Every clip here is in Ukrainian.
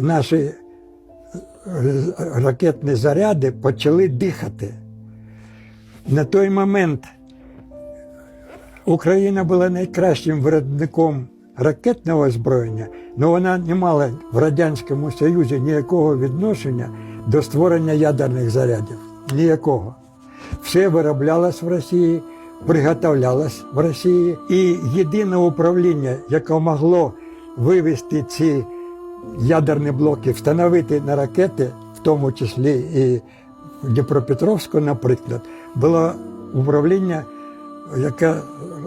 наші е, ракетні заряди почали дихати. На той момент Україна була найкращим виробником ракетного озброєння, але вона не мала в Радянському Союзі ніякого відношення до створення ядерних зарядів. Ніякого. Все вироблялось в Росії, приготовлялось в Росії. І єдине управління, яке могло вивести ці ядерні блоки, встановити на ракети, в тому числі і в Дніпропетровську, наприклад, було управління, яке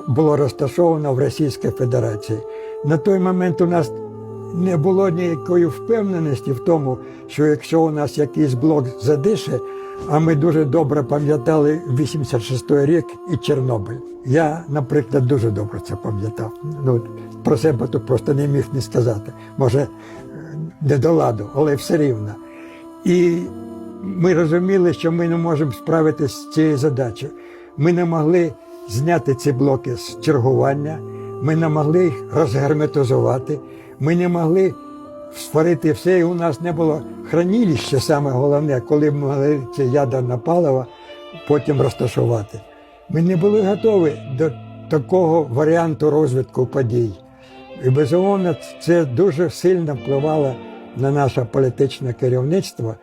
було розташовано в Російській Федерації. На той момент у нас не було ніякої впевненості в тому, що якщо у нас якийсь блок задише, а ми дуже добре пам'ятали 86-й рік і Чорнобиль. Я, наприклад, дуже добре це пам'ятав. Ну, про себе тут просто не міг не сказати. Може, не до ладу, але все рівно. І ми розуміли, що ми не можемо справитися з цією задачею. Ми не могли зняти ці блоки з чергування, ми не могли їх розгерметизувати, ми не могли створити все, і у нас не було хранилища, саме головне, коли ми могли це ядерне паливо потім розташувати. Ми не були готові до такого варіанту розвитку подій. І безумовно, це дуже сильно впливало на наше політичне керівництво.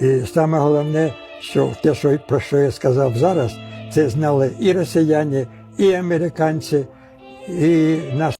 І саме головне, що те, що про що я сказав зараз, це знали і росіяни, і американці, і наш